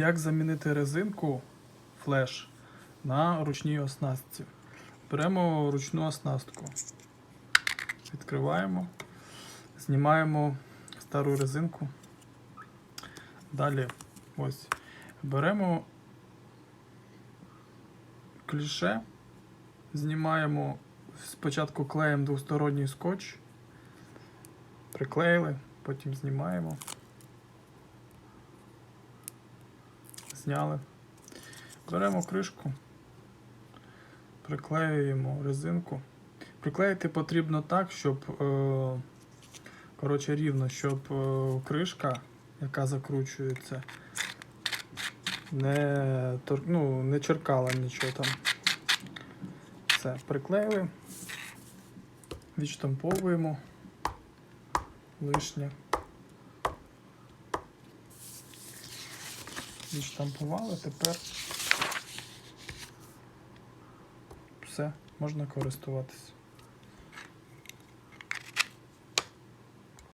Як замінити резинку флеш на ручній оснастці? Беремо ручну оснастку, відкриваємо, знімаємо стару резинку. Далі ось беремо кліше, знімаємо спочатку клеєм двосторонній скотч, приклеїли, потім знімаємо. Зняли. Беремо кришку, приклеюємо резинку. Приклеїти потрібно так, щоб е, коротше, рівно, щоб е, кришка, яка закручується, не, ну, не черкала нічого там. Все, приклеїли, відштамповуємо лишнє. Відштампували, тепер все, можна користуватися.